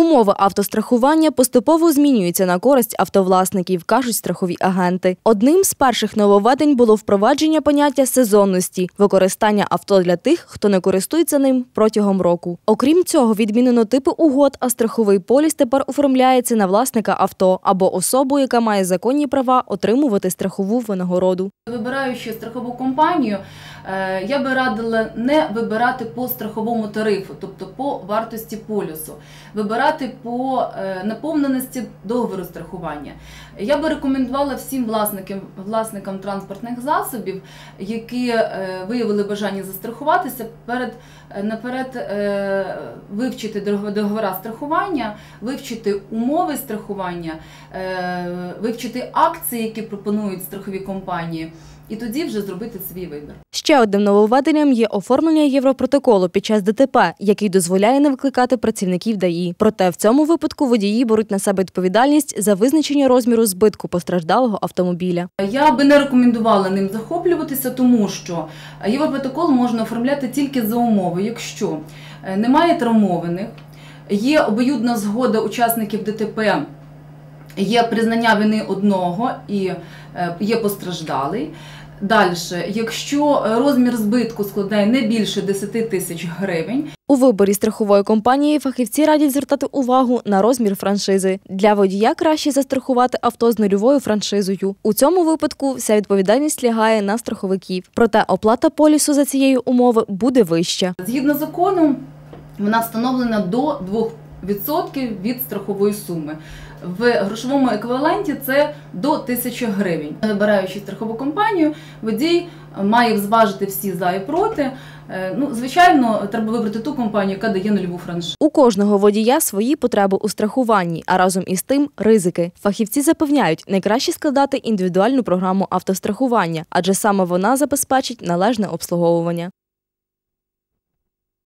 Умови автострахування поступово змінюються на користь автовласників, кажуть страхові агенти. Одним з перших нововведень було впровадження поняття сезонності, використання авто для тих, хто не користується ним протягом року. Окрім цього, відмінено типи угод, а страховий поліс тепер оформляється на власника авто або особу, яка має законні права отримувати страхову винагороду. Вибираючи страхову компанію, е, я би радила не вибирати по страховому тарифу, тобто по вартості полюсу, вибирати по е, наповненості договору страхування. Я би рекомендувала всім власникам, власникам транспортних засобів, які е, виявили бажання застрахуватися, перед е, наперед вивчити договора страхування, вивчити умови страхування, вивчити акції, які пропонують страхові компанії, і тоді вже зробити свій вибір. Ще одним нововведенням є оформлення Європротоколу під час ДТП, який дозволяє не викликати працівників ДАІ. Проте в цьому випадку водії беруть на себе відповідальність за визначення розміру збитку постраждалого автомобіля. Я би не рекомендувала ним захоплюватися, тому що Європротокол можна оформляти тільки за умови, якщо е, немає травмованих, є обоюдна згода учасників ДТП, є признання вини одного і е, є постраждалий. Далі, якщо розмір збитку складає не більше 10 тисяч гривень, У виборі страхової компанії фахівці радять звертати увагу на розмір франшизи. Для водія краще застрахувати авто з нульовою франшизою. У цьому випадку вся відповідальність лягає на страховиків. Проте оплата полісу за цієї умови буде вища. Згідно закону, вона встановлена до 2% від страхової суми. В грошовому еквіваленті це до 1000 гривень. Вибираючи страхову компанію, водій має зважити всі за і проти. Е, Ну, звичайно, треба вибрати ту компанію, яка дає нульову франшизу. У кожного водія свої потреби у страхуванні, а разом із тим ризики. Фахівці запевняють, найкраще складати індивідуальну програму автострахування, адже саме вона забезпечить належне обслуговування.